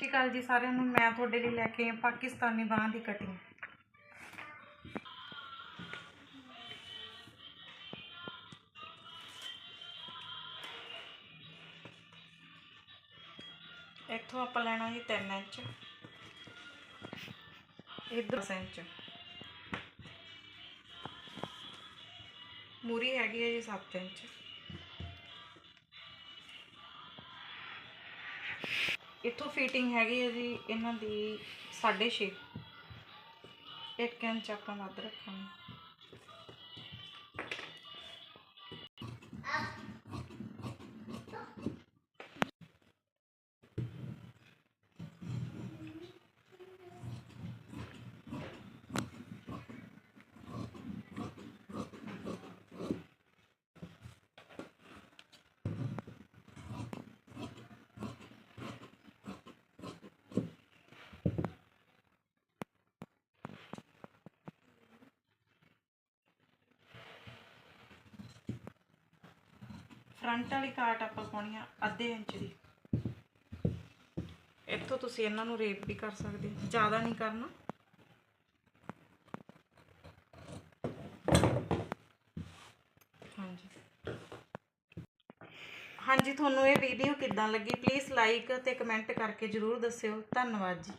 ਸਤਿ ਸ਼੍ਰੀ ਅਕਾਲ ਜੀ ਸਾਰਿਆਂ ਨੂੰ, ਮੈਂ ਤੁਹਾਡੇ ਲਈ ਲੈ ਕੇ ਆਈ ਪਾਕਿਸਤਾਨੀ ਬਾਂਹ ਦੀ ਕਟਿੰਗ ਇੱਥੋਂ ਆਪਾਂ ਲੈਣਾ ਜੀ 3 ਇੰਚ। ਇਧਰ 10 ਇੰਚ। ਮੂਰੀ ਹੈਗੀ ਹੈ ਜੀ 7 ਇੰਚ। ਇੱਥੋਂ ਫਿਟਿੰਗ ਹੈਗੀ ਹੈ ਜੀ ਇਹਨਾਂ ਦੀ 6.5 1 ਇੰਚ ਆਪਾਂ ਵੱਧ ਰੱਖਾਂਗੇ। ਫਰੰਟ ਵਾਲੀ ਕਾਟ ਆਪਾਂ ਪਾਉਣੀ ਆ ਅੱਧੇ ਇੰਚ ਦੀ। ਇੱਥੋਂ ਤੁਸੀਂ ਇਹਨਾਂ ਨੂੰ ਰੇਪ ਵੀ ਕਰ ਸਕਦੇ ਜ਼ਿਆਦਾ ਨਹੀਂ ਕਰਨਾ। ਹਾਂਜੀ। ਹਾਂਜੀ, ਤੁਹਾਨੂੰ ਇਹ ਵੀਡੀਓ ਕਿੱਦਾਂ ਲੱਗੀ? ਪਲੀਜ਼ ਲਾਈਕ ਤੇ ਕਮੈਂਟ ਕਰਕੇ ਜਰੂਰ ਦੱਸਿਓ। ਧੰਨਵਾਦ ਜੀ।